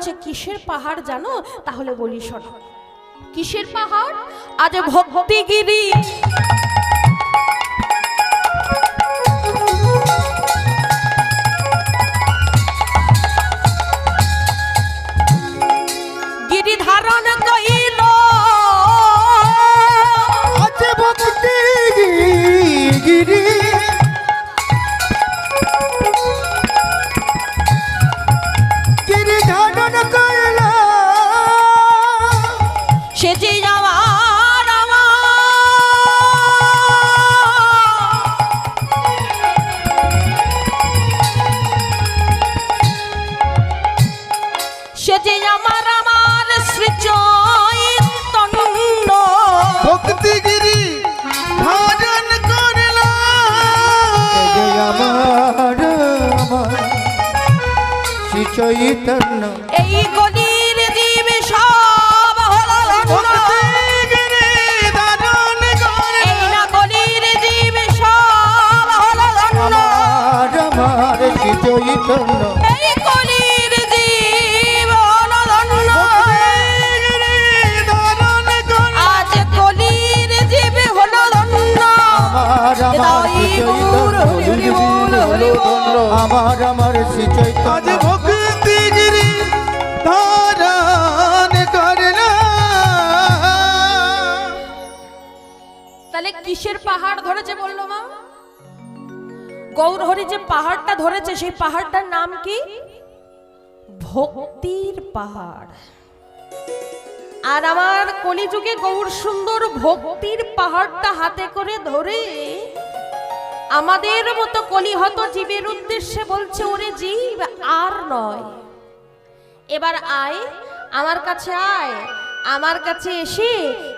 হচ্ছে কিসের পাহাড় জানো? তাহলে বলি শোনো। কিসের পাহাড়? আজ ভক্তিগিরি। চৈতন্য। এই গলির জীব সব হলো। আমার চৈতন্য? এই জীব আজ কলির জীবে হলো ধন্য আমার আমার শ্রী চৈতন্য? কিসের পাহাড় ধরেছে, বলল মা। গৌরহরি যে পাহাড়টা ধরেছে, সেই পাহাড়টার নাম কি? ভক্তির পাহাড়। আর আমার কলিযুগে গৌর সুন্দর ভক্তির পাহাড়টা হাতে করে ধরে আমাদের মতো কলিহত জীবের উদ্দেশ্যে বলছে, ওরে জীব, আর নয়। এবার আয়, আমার কাছে আয়। আমার কাছে এসে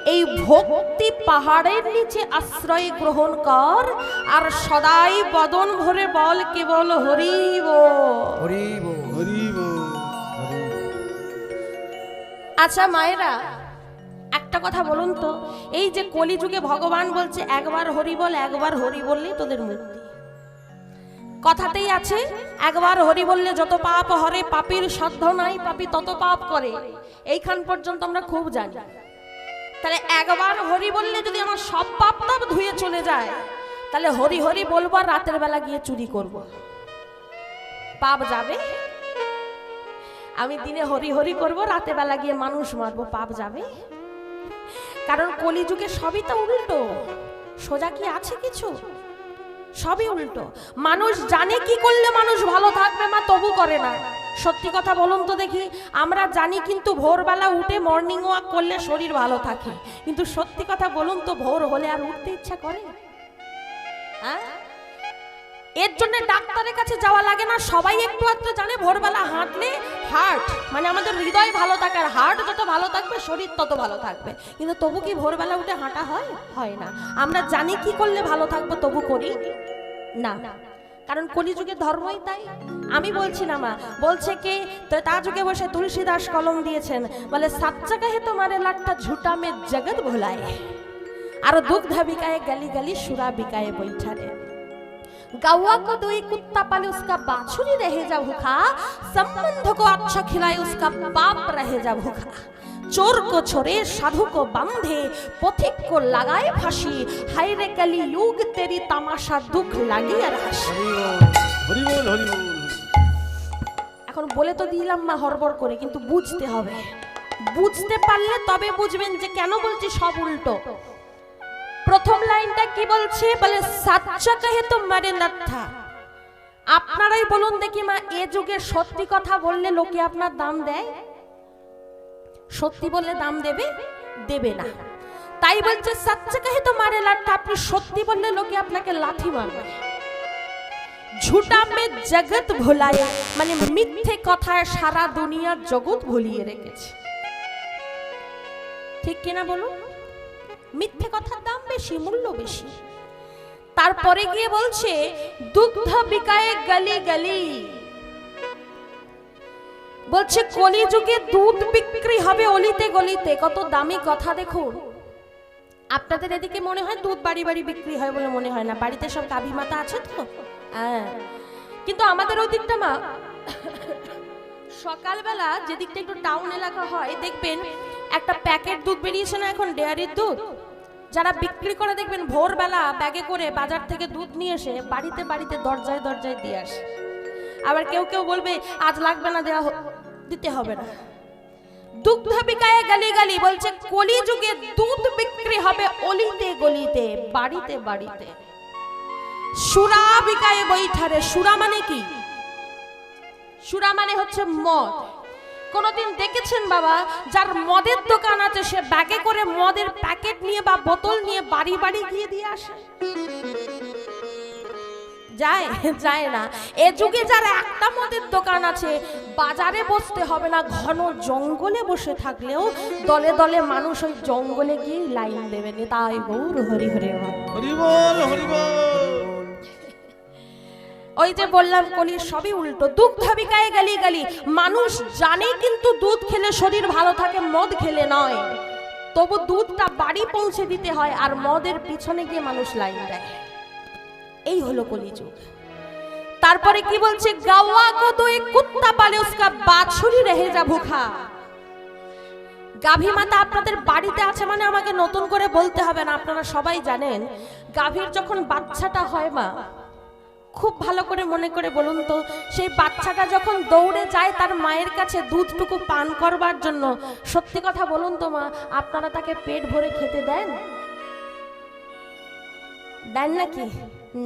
এই ভক্তি পাহাড়ের নিচে আশ্রয় গ্রহণ কর আর সদাই বদন ভরে বল কেবল হরিব। হরিব হরিব আচ্ছা মায়েরা একটা কথা বলুন তো। এই যে কলিযুগে ভগবান বলছে একবার হরি বল একবার হরি বললেই তোদের মুক্তি। কথাতেই আছে, একবার হরি বললে যত পাপ হরে, পাপীর সাধ্য নাই, পাপী তত পাপ করে। এইখান পর্যন্ত আমরা খুব জানি। তাহলে একবার হরি বললে যদি আমার সব পাপ তাপ ধুয়ে চলে যায়, তাহলে হরি হরি বলব আর রাতের বেলা গিয়ে চুরি করব। পাপ যাবে। আমি দিনে হরি হরি করব, রাতে বেলা গিয়ে মানুষ মারবো, পাপ যাবে। কারণ কলিযুগে সবই তো উল্টো। সোজা কি আছে কিছু? সবই উল্টো। মানুষ জানে কি করলে মানুষ ভালো থাকবে মা, তবু করে না। সত্যি কথা বলুন তো দেখি, আমরা জানি কিন্তু ভোরবেলা উঠে মর্নিং ওয়াক করলে শরীর ভালো থাকে। কিন্তু সত্যি কথা বলুন তো, ভোর হলে আর উঠতে ইচ্ছা করে? হ্যাঁ? এর জন্য ডাক্তারের কাছে যাওয়া লাগে না। সবাই একটু একটু জানে, ভোরবেলা হাঁটলে হার্ট মানে আমাদের হৃদয় ভালো থাকে আর হার্ট যত ভালো থাকবে, শরীর তত ভালো থাকবে। কিন্তু তবু কি ভোরবেলা উঠে হাঁটা হয়? হয় না। আমরা জানি কি করলে ভালো থাকব, তবু করি? না। কারণ কলিযুগের ধর্মই তাই। আমি বলছি না মা, বলছে কি, তো তা যুগে বসে তুলসীদাস কলম দিয়েছেন। বলে সাচ্চা কাহে তোমারে লাটটা ঝুটা মে জগৎ ভোলায়। আর দুগ্ধ বিকায়ে, গালি গালি সুরা বিকায়ে বৈঠা রে गौवा को दो एक कुत्ता पाले उसका बाछुरी रहे जा भूखा संबंध को अच्छा खिलाए उसका बाप रहे जा भूखा चोर को छोड़े साधु को बांधे पथिक को लगाए फांसी हाय रे कली युग तेरी तमाशा दुख लागी আর হাসি হরিবল হরিবল এখন বলে তো দিলাম মা হরবর করে কিন্তু বুঝতে হবে বুঝতে পারলে তবে বুঝবেন যে কেন বলছি সব উল্টো প্রথম লাইনটা কি বলছে? বলে সাচ্চা কাহে তো মারে লাথা আপনারাই বলুন দেখি মা, এ যুগে সত্যি কথা বললে লোকে আপনার দাম দেয়? সত্যি বললে দাম দেবে? দেবে না। তাই বলছে সাচ্চা কাহে তো মারে লাঠা আপনি সত্যি বললে লোকে আপনাকে লাঠি মারবে। ঝুটা মে জগৎ ভোলায় মানে মিথ্যে কথায় সারা দুনিয়ার জগৎ ভুলিয়ে রেখেছে। ঠিক কিনা বলুন? মিথ্যে কথার দাম বেশি, মূল্য বেশি। তারপরে গিয়ে বলছে, দুগ্ধ বিকায়ে গলি গলি। বলছে, কলিযুগে দুধ বিক্রি হবে অলিতে গলিতে, কত দামি কথা দেখুন। আপনাদের এদিকে মনে হয় দুধ বাড়ি বাড়ি বিক্রি হয় বলে মনে হয় না, বাড়িতে সব গাভী মাতা আছে তো? হ্যাঁ। কিন্তু আমাদের ওই দিকটা মা, সকালবেলা যেদিকটা একটু টাউন এলাকা হয়, দেখবেন একটা প্যাকেট দুধ বেরিয়েছে না এখন ডেয়ারির দুধ? যারা বিক্রি করে দেখবেন ভোরবেলা ব্যাগে করে বাজার থেকে দুধ নিয়ে এসে বাড়িতে বাড়িতে দরজায় দরজায় দিয়ে আসে। আবার কেউ কেউ বলবে, আজ লাগবে না দেওয়া দিতে হবে না। দুগ্ধ বিকায়ে গালি গালি বলছে কলি যুগে দুধ বিক্রি হবে অলিতে গলিতে, বাড়িতে বাড়িতে। সুরা বিকায়ে বৈঠারে, সুরা মানে কি? সুরা মানে হচ্ছে মদ। কোনদিন দেখেছেন বাবা? যার মদের দোকান আছে, সে ব্যাগে করে মদের প্যাকেট নিয়ে বা বোতল নিয়ে বাড়ি বাড়ি গিয়ে দিয়ে আসে। যায় যায় না। এ যুগে যার একটা মদের দোকান আছে, বাজারে বসতে হবে না, ঘন জঙ্গলে বসে থাকলেও দলে দলে মানুষ ওই জঙ্গলে গিয়ে লাইন দেবেন। তাই গৌর হরি হরি বল। হরিবল হরিবল ওই যে বললাম কলির সবই উল্টো দুধ ধাবিকায় গালি গালি। মানুষ জানে কিন্তু দুধ খেলে শরীর ভালো থাকে, মদ খেলে নয়। তবু দুধটা বাড়ি পৌঁছে দিতে হয় আর মদের পিছনে গিয়ে মানুষ লাইন দেয়। এই হলো কলিযুগ তারপরে কি বলছে? গাওয়া কো তো এক কুত্তা পালে উসকা বাছুরি রেহে যা ভুখা। গাভী মাতা আপনাদের বাড়িতে আছে মানে আমাকে নতুন করে বলতে হবে না, আপনারা সবাই জানেন। গাভীর যখন বাচ্চাটা হয় মা খুব ভালো করে মনে করে বলুন তো, সেই বাচ্চাটা যখন দৌড়ে যায় তার মায়ের কাছে দুধটুকু পান করবার জন্য, সত্যি কথা বলুন তো মা, আপনারা তাকে পেট ভরে খেতে দেন? দেন নাকি?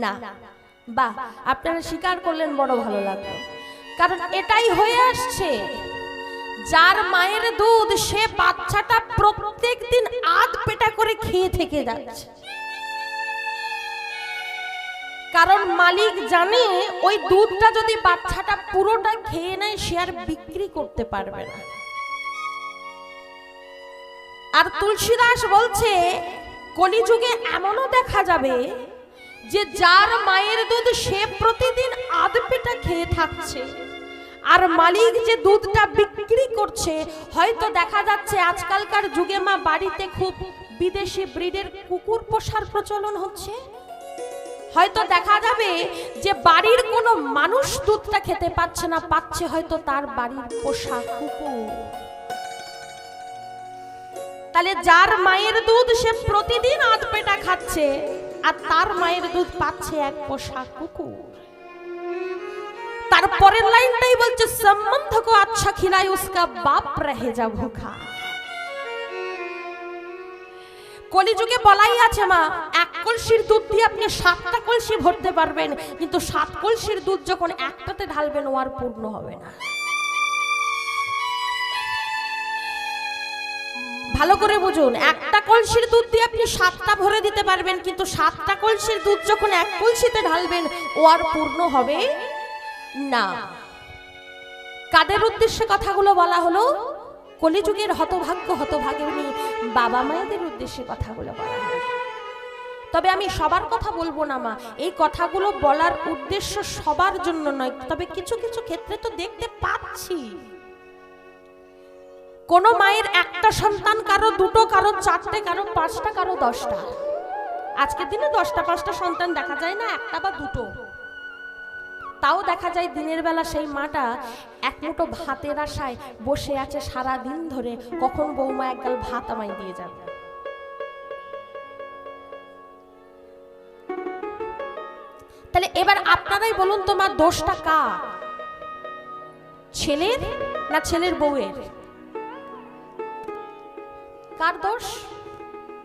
না। বাহ, আপনারা স্বীকার করলেন, বড় ভালো লাগল। কারণ এটাই হয়ে আসছে, যার মায়ের দুধ সে বাচ্চাটা প্রত্যেক দিন আধ পেটা করে খেয়ে থেকে যাচ্ছে। কারণ মালিক জানে ওই দুধটা যদি বাচ্চাটা পুরোটা খেয়ে নেয়, সে আর বিক্রি করতে পারবে না। আর তুলসীদাস বলছে, কলিযুগে এমনও দেখা যাবে যে যার মায়ের দুধ সে প্রতিদিন আধ পেটা খেয়ে থাকছে। আর মালিক যে দুধটা বিক্রি করছে, হয়তো দেখা যাচ্ছে আজকালকার যুগে মা বাড়িতে খুব বিদেশি ব্রিডের কুকুর পোষার প্রচলন হচ্ছে। হয়তো দেখা যাবে যে বাড়ির কোনো মানুষ দুধটা খেতে পাচ্ছে না, পাচ্ছে হয়তো তার বাড়ির পোষা কুকুর। তাহলে যার মায়ের দুধ সে প্রতিদিন আধ পেটা খাচ্ছে, আর তার মায়ের দুধ পাচ্ছে এক পোষা কুকুর। তারপরের লাইনটাই বলছে, সম্বন্ধ কো আচ্ছা খিলাই উসকা বাপ রহে যা ভুখা। কলিযুগে বলাই আছে মা কলসির দুধ দিয়ে আপনি সাতটা কলসি ভরতে পারবেন, কিন্তু সাত কলসির দুধ যখন একটাতে ঢালবেন, ও আর পূর্ণ হবে না। ভালো করে বুঝুন, একটা কলসির দুধ দিয়ে আপনি সাতটা ভরে দিতে পারবেন, কিন্তু সাতটা কলসির দুধ যখন এক কলসিতে ঢালবেন, ও আর পূর্ণ হবে না। কাদের উদ্দেশ্যে কথাগুলো বলা হলো? কলিযুগের হতভাগ্য হতভাগিনী বাবা মায়েদের উদ্দেশ্যে কথাগুলো বলা হলো। তবে আমি সবার কথা বলব না, মা। এই কথাগুলো বলার উদ্দেশ্য সবার জন্য নয়, তবে কিছু কিছু ক্ষেত্রে তো দেখতে পাচ্ছি। কোন মায়ের একটা সন্তান কারও দুটো, কারও চারটে, কারও পাঁচটা, কারও দশটা। আজকের দিনে দশটা, পাঁচটা সন্তান দেখা যায় না, একটা বা দুটো। তাও দেখা যায় দিনের বেলা সেই মাটা এক মুঠো ভাতের আশায় বসে আছে সারা দিন ধরে। কখন বৌমা একগাল ভাত আমায় দিয়ে যাবে? তাহলে এবার আপনারাই বলুন তোমার দোষটা কার? ছেলের না ছেলের বউয়ের? কার দোষ?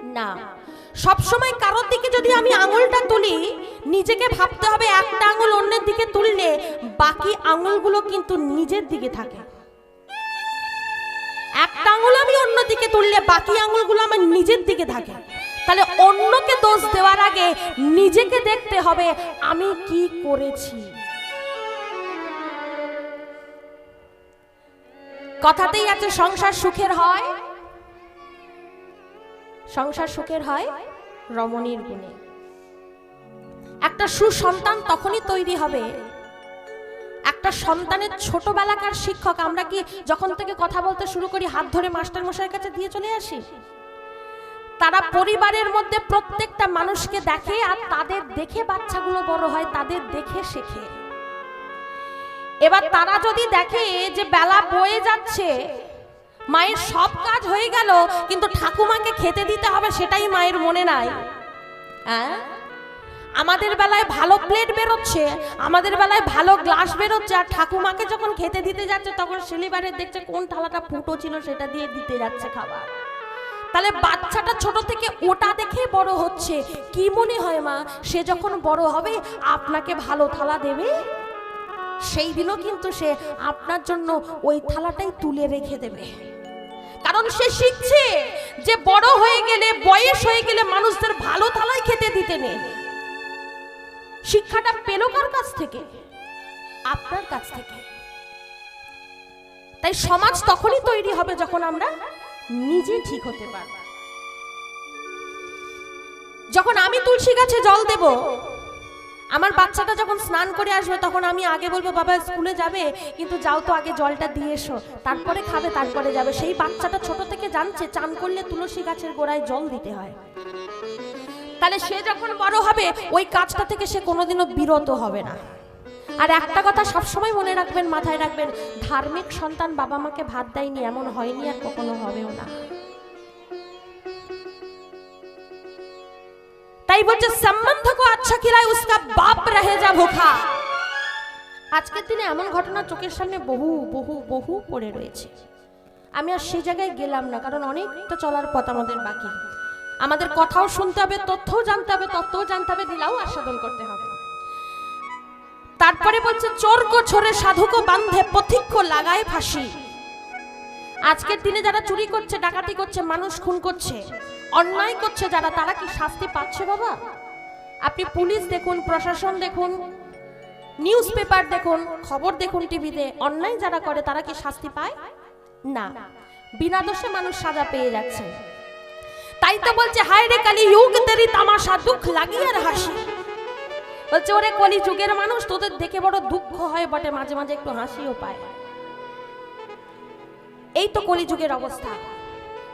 না। সবসময় কারোর দিকে যদি আমি আঙুলটা তুলি, নিজেকে ভাবতে হবে একটা আঙুল অন্যের দিকে তুললে বাকি আঙুলগুলো কিন্তু নিজের দিকে থাকে। একটা আঙুল আমি অন্য দিকে তুললে বাকি আঙুলগুলো আমার নিজের দিকে থাকে। তাহলে অন্যকে দোষ দেওয়ার আগে নিজেকে দেখতে হবে, আমি কি করেছি? কথাতেই আছে, সংসার সুখের হয়। সংসার সুখের হয় রমণীর গুণে। একটা সুসন্তান তখনই তৈরি হবে। একটা সন্তানের ছোটবেলাকার শিক্ষক, আমরা কি যখন থেকে কথা বলতে শুরু করি, হাত ধরে মাস্টার মশাইয়ের কাছে দিয়ে চলে আসি? তারা পরিবারের মধ্যে প্রত্যেকটা মানুষকে দেখে আর তাদের দেখে বাচ্চাগুলো বড় হয়, তাদের দেখে শেখে। এবার তারা যদি দেখে যে বেলা বয়ে যাচ্ছে, মায়ের সব কাজ হয়ে গেল, কিন্তু ঠাকুমাকে খেতে দিতে হবে সেটাই মায়ের মনে নাই। হ্যাঁ আমাদের বেলায় ভালো প্লেট বেরোচ্ছে, আমাদের বেলায় ভালো গ্লাস বেরোচ্ছে, আর ঠাকুমাকে যখন খেতে দিতে যাচ্ছে, তখন সিলিবারে দেখছে কোন থালাটা ফুটো ছিল সেটা দিয়ে দিতে যাচ্ছে খাবার। তাহলে বাচ্চাটা ছোট থেকে ওটা দেখে বড় হচ্ছে। কি মনে হয় মা? সে যখন বড় হবে, আপনাকে ভালো থালা দেবে? সেই দিনও কিন্তু সে আপনার জন্য ওই থালাটাই তুলে রেখে দেবে। কারণ সে শিখছে যে বড় হয়ে গেলে, বয়স হয়ে গেলে মানুষদের ভালো থালায় খেতে দিতে নেই। শিক্ষাটা পেল কার কাছ থেকে? আপনার কাছ থেকে। তাই সমাজ তখনই তৈরি হবে যখন আমরা নিজে ঠিক হতে পারব। যখন আমি তুলসী গাছে জল দেব, আমার বাচ্চাটা যখন স্নান করে আসবে, তখন আমি আগে বলব, বাবা, স্কুলে যাবে, কিন্তু যাও তো আগে জলটা দিয়ে এসো। তারপরে খাবে, তারপরে যাবে। সেই বাচ্চাটা ছোট থেকে জানছে, চান করলে তুলসী গাছের গোড়ায় জল দিতে হয়। তাহলে সে যখন বড় হবে, ওই কাজটা থেকে সে কোনোদিনও বিরত হবে না। আর একটা কথা সবসময় মনে রাখবেন, মাথায় রাখবেন, ধার্মিক সন্তান বাবা মাকে ভাত দেয়নি, এমন হয়নি আর কখনো হবেও না। তাই বলছে, সম্বন্ধ কো আচ্ছা খিলায় উসকা বাপ রহে যা ভুখা। আজকের দিনে এমন ঘটনা চোখের সামনে বহু বহু বহু পড়ে রয়েছে। আমি আর সেই জায়গায় গেলাম না, কারণ অনেকটা চলার পথ আমাদের বাকি। আমাদের কথাও শুনতে হবে, তথ্যও জানতে হবে, তত্ত্বও জানতে হবে, দিলাও আস্বাদন করতে হবে। তারপরে বলছে চোরকো ছোরে সাধুকো বান্ধে পথিক্ষ লাগায় ফাঁসি। আজকের দিনে যারা চুরি করছে, ডাকাতি করছে, মানুষ খুন করছে, অন্যায় করছে, যারা, তারা কি শাস্তি পাচ্ছে বাবা? আপনি পুলিশ দেখুন, প্রশাসন দেখুন, নিউজ পেপার দেখুন, খবর দেখুন টিভিতে, অন্যায় যারা করে, তারা কি শাস্তি পায়? না। বিনা দোষে মানুষ সাজা পেয়ে যাচ্ছে। তাই তো বলছে, হায় রে কালি, ইউগ তেরি তামাশা, দুঃখ লাগিয়ে আর হাসি। বলছে, ওরে কলি যুগের মানুষ, তোদের দেখে বড় দুঃখ হয় বটে, মাঝে মাঝে একটু হাসিও পায়। এই তো কলিযুগের অবস্থা।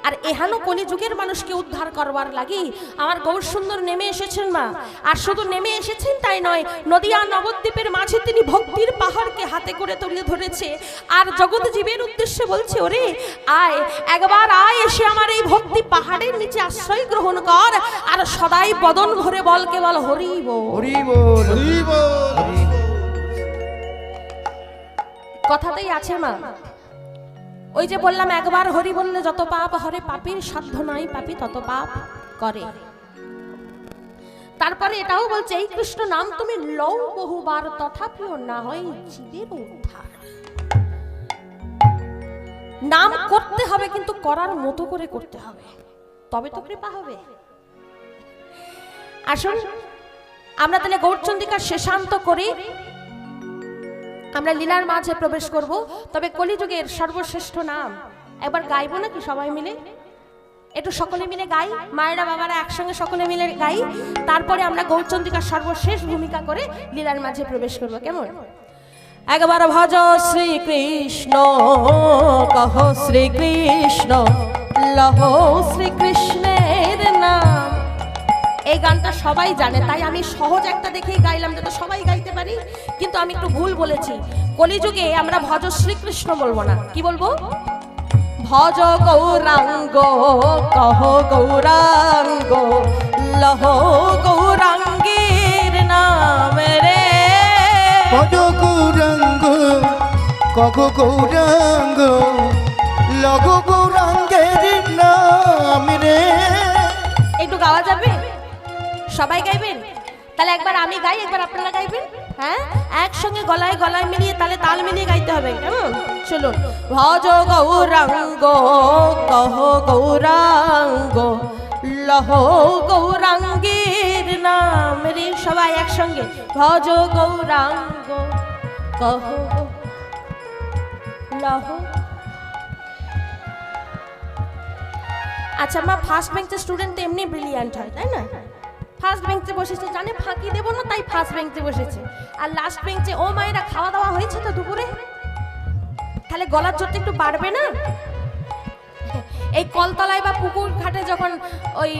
আর এহানো কলিযুগের মানুষকে উদ্ধার করবার লাগি। আমার গৌর সুন্দর নেমে এসেছেন মা। আর শুধু নেমে এসেছেন তাই নয় নদিয়া নবদ্বীপের মাঝে তিনি ভক্তির পাহাড়কে হাতে করে তুলে ধরেছে। আর জগৎ জীবের উদ্দেশ্যে বলছে ওরে আয় একবার আয় এসে আমার এই ভক্তি পাহাড়ের নিচে আশ্রয় গ্রহণ কর। আর সদাই বদন ভরে বল কেবল হরিব হরি বল। হরি বল। কথাতেই আছে মা ওই যে বললাম, একবার হরি বললে যত পাপ হরে, পাপীর সাধ্য নাই, পাপী তত পাপ করে। তারপরে এটাও বলছে, এই কৃষ্ণ নাম তুমি লও বহুবার, তথাপিও না হয় জীবের উদ্ধার। নাম করতে হবে, কিন্তু করার মতো করে করতে হবে। তবে তো কৃপা হবে। আসুন, আমরা তাহলে গৌরচন্দিকার শেষান্ত করি। আমরা লীলার মাঝে প্রবেশ করব, তবে কলিযুগের সর্বশ্রেষ্ঠ নাম। একবার গাইবো নাকি সবাই মিলে? একটু সকলে মিলে গাই। মায়েরা বাবারা একসঙ্গে সকলে মিলে গাই। তারপরে আমরা গৌরচন্দ্রিকার সর্বশেষ ভূমিকা করে লীলার মাঝে প্রবেশ করব। কেমন? একবার ভজ শ্রীকৃষ্ণ, কহ শ্রীকৃষ্ণ, লহ শ্রীকৃষ্ণের নাম এই গানটা সবাই জানে তাই আমি সহজ একটা দেখেই গাইলাম যাতে সবাই গাইতে পারি। কিন্তু আমি একটু ভুল বলেছি। কলিযুগে আমরা ভজ শ্রীকৃষ্ণ বলব না। কি বলব? ভজ গৌরাঙ্গ কহ গৌরাঙ্গ লহ গৌরাঙ্গের নাম রে। ভজ গৌরাঙ্গ কগ গৌরাঙ্গ লঘ গৌরাঙ্গের নাম রে। একটু গাওয়া যাবে? সবাই গাইবেন? তাহলে একবার আমি গাই, একবার আপনারা গাইবেন? হ্যাঁ? একসঙ্গে গলায় গলায় মিলিয়ে তাহলে তাল মিলিয়ে গাইতে হবে, কেমন? চলুন। ভজ গৌরাঙ্গ, কহ গৌরাঙ্গ, লহ গৌরাঙ্গের নাম রে সবাই একসঙ্গে। ভজ গৌরাঙ্গ, কহ লহ। আচ্ছা মা ফার্স্ট বেঞ্চের স্টুডেন্ট তো এমনি ব্রিলিয়ান্ট হয়, তাই না ফার্স্ট বেঞ্চে বসেছে, জানে ফাঁকি দেবো না, তাই ফার্স্ট বেঞ্চে বসেছে। আর লাস্ট বেঞ্চে ও মায়েরা খাওয়া দাওয়া হয়েছে তো দুপুরে? তাহলে গলার জোরটা একটু বাড়বে না? এই কলতলায় বা পুকুর ঘাটে যখন ওই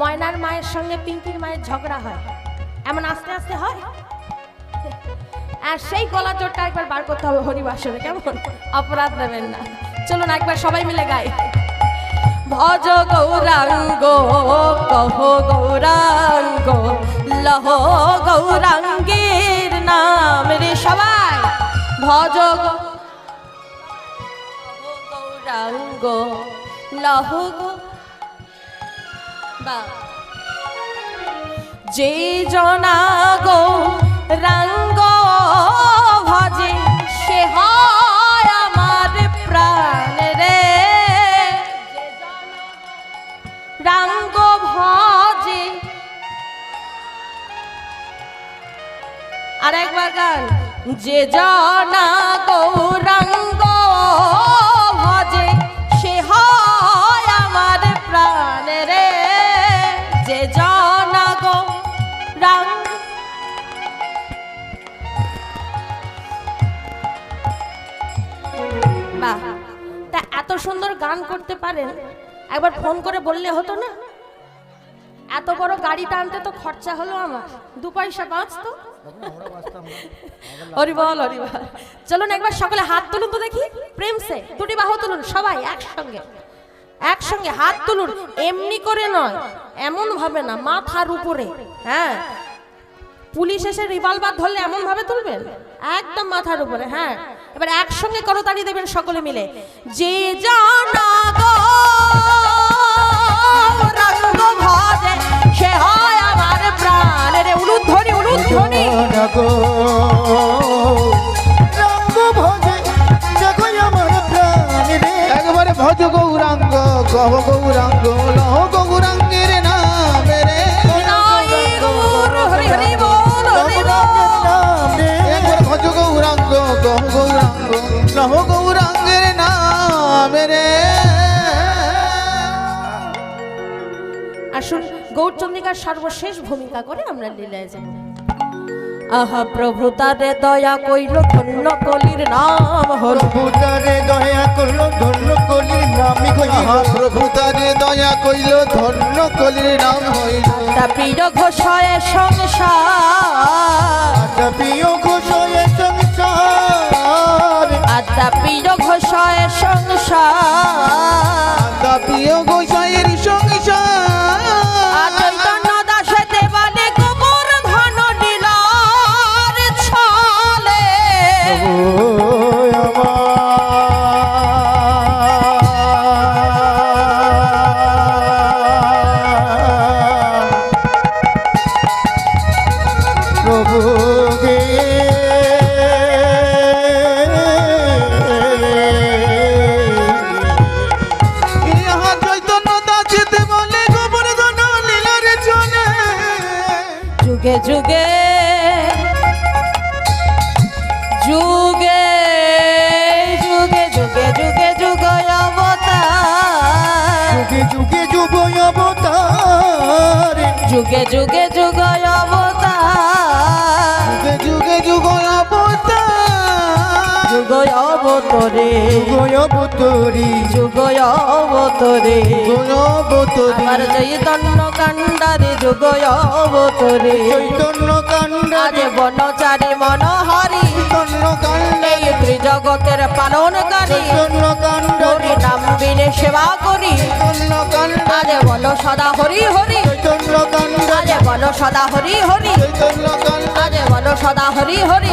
ময়নার মায়ের সঙ্গে পিঙ্কির মায়ের ঝগড়া হয়, এমন আস্তে আস্তে হয়? আর সেই গলা জোরটা একবার বার করতে হবে হরিবাসরে কেমন? অপরাধ নেবেন না। চলুন একবার সবাই মিলে গাই। ভজ গৌরাঙ্গ, কহ গৌরাঙ্গ, লহ গৌরাঙ্গের নাম রে সবাই। ভজ গৌরাঙ্গ, লহ বা যে জনা গো রঙ্গ আর একবার গান। যে জনা গৌরাঙ্গ ভজে, সে হয় আমার প্রাণ রে। যে জনা গৌরাঙ্গ বাহ, তা এত সুন্দর গান করতে পারেন। একবার ফোন করে বললে হতো না? এত বড় গাড়িটা আনতে তো খরচা হলো আমার। দু পয়সা বাঁচতো। হরিবল হরিবল চলুন একবার সকলে হাত তুলুন তো দেখি। প্রেম সে দুটি বাহু তুলুন সবাই একসঙ্গে। একসঙ্গে হাত তুলুন এমনি করে নয় এমন ভাবে না মাথার উপরে হ্যাঁ। পুলিশ এসে রিভলভার ধরলে এমন ভাবে তুলবেন? একদম মাথার উপরে হ্যাঁ। এবার একসঙ্গে করতালি দেবেন সকলে মিলে। যে জানা গো রঙ্গ ভজে সে হয় কহ গৌরাঙ্গ লহ গৌরাঙ্গের নাম রে। ভজ গৌরাঙ্গ কহ গৌরাঙ্গ লহ গৌরাঙ্গের নাম রে। আসুন গৌরচন্দ্রিকার সর্বশেষ ভূমিকা করে আমরা লীলায় যাব আহা প্রভু তারে দয়া কইল ধন্য কলির নাম হল। প্রভু তারে দয়া কইল ধন্য কলির নামই কইল প্রভু তারে দয়া কইল ধন্য কলির নাম হইল। তা প্রিয় ঘোষয়ে সংসার। আচ্ছা প্রিয় ঘোষয়ে সংসার। আত্মা প্রিয় ঘোষয়ে সংসার। আচ্ছা প্রিয় ঘোষায়ের সংসার। যুগে যুগে যুগ অবতার। যুগে যুগে যুগ অবতার। যুগ অবতরে। যুগ অবতরি। যুগ অবতরে। যুগ অবতরি। আমার চৈতন্য কাণ্ডারে যুগ অবতরে। চৈতন্য কাণ্ডারে। বনচারে মনোহরি চৈতন্য পালন করি হরি নাম বিনে সেবা করি। আরে বলো সদা হরি হরি। আরে বলো সদা হরি হরি। আরে বলো সদা হরি হরি।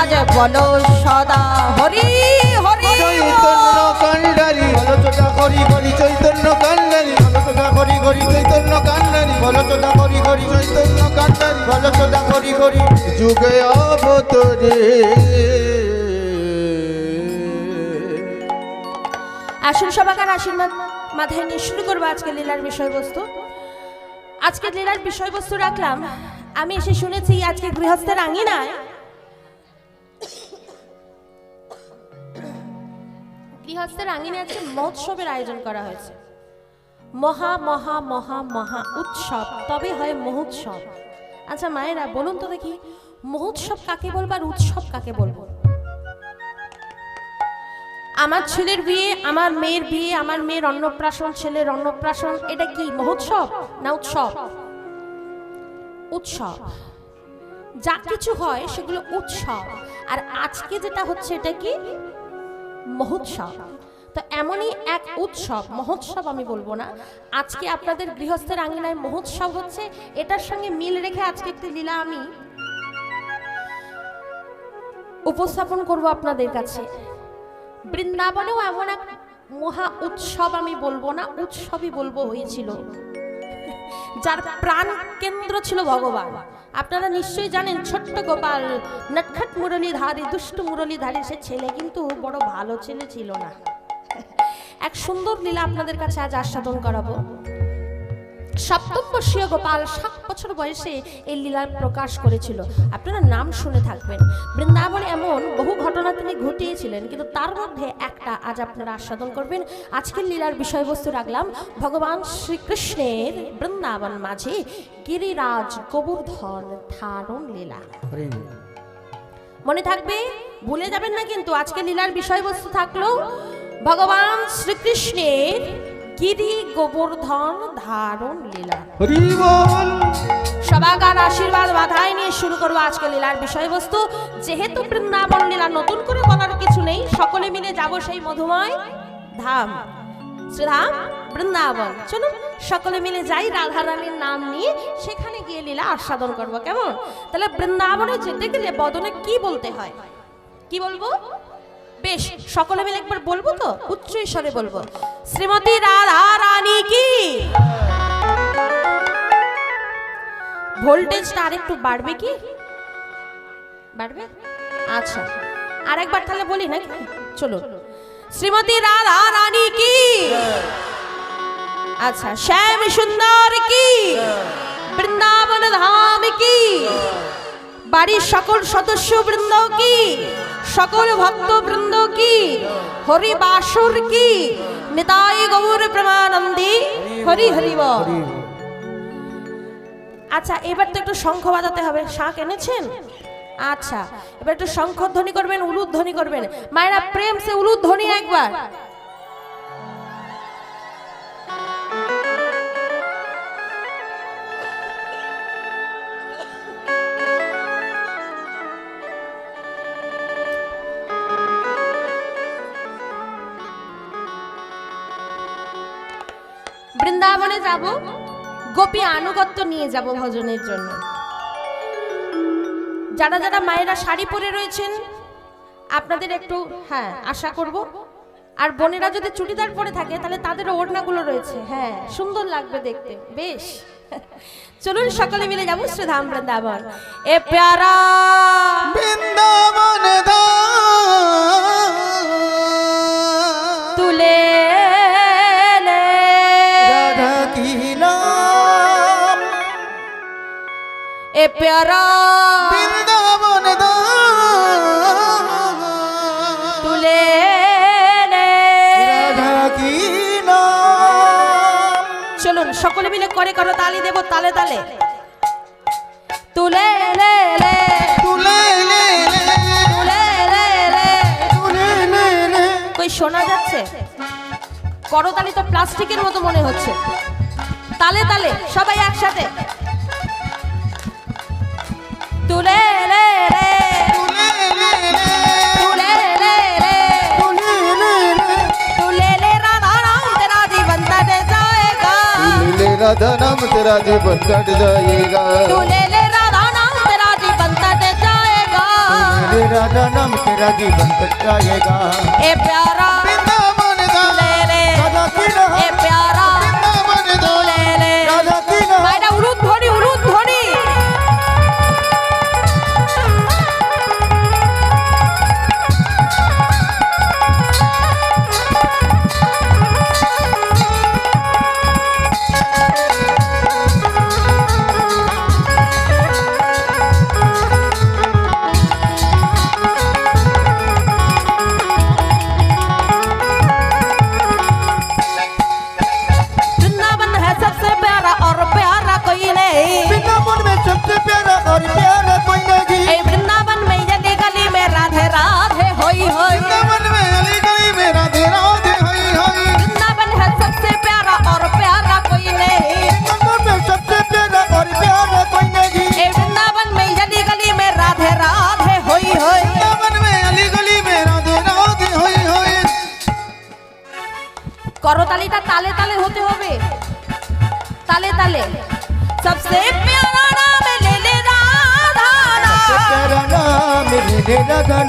আরে বলো সদা হরি হরি। যুগে আসুন সবাকার আশীর্বাদ মাথায় নিয়ে শুরু করব আজকে লীলার বিষয়বস্তু। আজকে লীলার বিষয়বস্তু রাখলাম। আমি এসে শুনেছি আজকে গৃহস্থের আঙিনায়। গৃহস্থের আঙিনে আজকে মহোৎসবের আয়োজন করা হয়েছে। মহা মহা মহা মহা উৎসব। তবে হয় মহোৎসব। আচ্ছা মায়েরা, বলুন তো দেখি মহোৎসব কাকে বলব আর উৎসব কাকে বলব আমার ছেলের বিয়ে, আমার মেয়ের বিয়ে, আমার মেয়ের অন্নপ্রাশন, ছেলের অন্নপ্রাশন, এটা কি মহোৎসব না উৎসব? উৎসব। যা কিছু হয় সেগুলো উৎসব। আর আজকে যেটা হচ্ছে এটা কি? মহোৎসব তো এমনই এক উৎসব মহোৎসব আমি বলব না। আজকে আপনাদের গৃহস্থের আঙ্গিনায় মহোৎসব হচ্ছে, এটার সঙ্গে মিল রেখে আজকে একটি লীলা আমি উপস্থাপন করব আপনাদের কাছে। বৃন্দাবনেও এমন এক মহা উৎসব আমি বলব না, উৎসবই বলব হয়েছিল। যার প্রাণ কেন্দ্র ছিল ভগবান। আপনারা নিশ্চয়ই জানেন, ছোট্ট গোপাল নটখট মুরলীধারী, দুষ্ট মুরলীধারী, সে ছেলে কিন্তু বড় ভালো ছেলে ছিল না। এক সুন্দর লীলা আপনাদের কাছে আজ আস্বাদন করাবো। সপ্তম বর্ষীয় গোপাল সাত বছর বয়সে এই লীলা প্রকাশ করেছিল। আপনারা নাম শুনে থাকবেন। বৃন্দাবনে এমন বহু ঘটনা তিনি ঘটিয়েছিলেন কিন্তু তার মধ্যে একটা আজ আপনারা আস্বাদন করবেন। আজকের লীলার বিষয়বস্তু রাখলাম। ভগবান শ্রীকৃষ্ণের বৃন্দাবন মাঝে গিরিরাজ গোবর্ধন ধারণ লীলা। মনে থাকবে? ভুলে যাবেন না কিন্তু আজকে লীলার বিষয়বস্তু থাকল ভগবান শ্রীকৃষ্ণের গিরি গোবর্ধন ধারণ লীলা। সবাকার আশীর্বাদ মাথায় নিয়ে শুরু করব আজকে লীলার বিষয়বস্তু। যেহেতু বৃন্দাবন লীলা নতুন করে বলার কিছু নেই সকলে মিলে যাব সেই মধুময় ধাম। শ্রীধাম বৃন্দাবন। চলুন সকলে মিলে যাই রাধারানীর নাম নিয়ে সেখানে গিয়ে লীলা আস্বাদন করব কেমন? তাহলে বৃন্দাবনে যেতে গেলে বদনে কি বলতে হয়? কি বলব? বেশ, সকলে মিলে একবার বলব তো? উচ্চ স্বরে বলব। শ্রীমতী রাধা রানী কি? ভোল্টেজটা আরেকটু বাড়বে কি? বাড়বে? আচ্ছা। আরেকবার তাহলে বলি নাকি? চলো শ্রীমতী রাধা রানী কি? আচ্ছা শ্যাম সুন্দর কি? বৃন্দাবন ধাম কি? বাড়ির সকল সদস্য বৃন্দ কি? সকল ভক্ত বৃন্দ কি? হরি বাসুর কি? নিতাই গৌর প্রেমানন্দী হরি হরিব আচ্ছা এবার তো একটু শঙ্খ বাজাতে হবে। শাঁখ এনেছেন? আচ্ছা এবার একটু শঙ্খ ধ্বনি করবেন, উলুধ্বনি করবেন। মায়েরা, প্রেম, সে উলুধ্বনি একবার। যাব গোপী আনুগত্য নিয়ে যাব ভজনের জন্য। যারা যারা মায়েরা শাড়ি পরে রয়েছেন আপনাদের একটু হ্যাঁ আশা করব। আর বোনেরা যদি চুড়িদার পরে থাকে তাহলে তাদের ওড়নাগুলো রয়েছে। হ্যাঁ সুন্দর লাগবে দেখতে। বেশ। চলুন সকলে মিলে যাব শ্রীধাম বৃন্দাবন। এ প্যারা! বৃন্দাবন তুলে এ প্যারা। বৃন্দাবন তুলে চলুন সকলে মিলে করে করো তালি দেব তালে তালে। তুলে লে লে তুলে লে লে, তুলে লে লে তুলে লে লে। কই শোনা যাচ্ছে? করতালি তো প্লাস্টিকের মতো মনে হচ্ছে। তালে তালে সবাই একসাথে। ਰਾਧਾ ਨਾਮ ਤੇਰਾ ਜੀਵਨ ਕੱਟ ਜਾਏਗਾ ਤੂੰ ਲੈ ਲੈ ਰਾਧਾ ਨਾਮ ਤੇਰਾ ਜੀਵਨ ਕੱਟ ਜਾਏਗਾ ਤੂੰ ਲੈ ਨਾਮ ਤੇਰਾ ਜੀਵਨ ਕੱਟ ਜਾਏਗਾ ਇਹ ਪਿਆਰ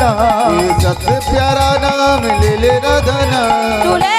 सबसे प्यारा नाम ले ले धना।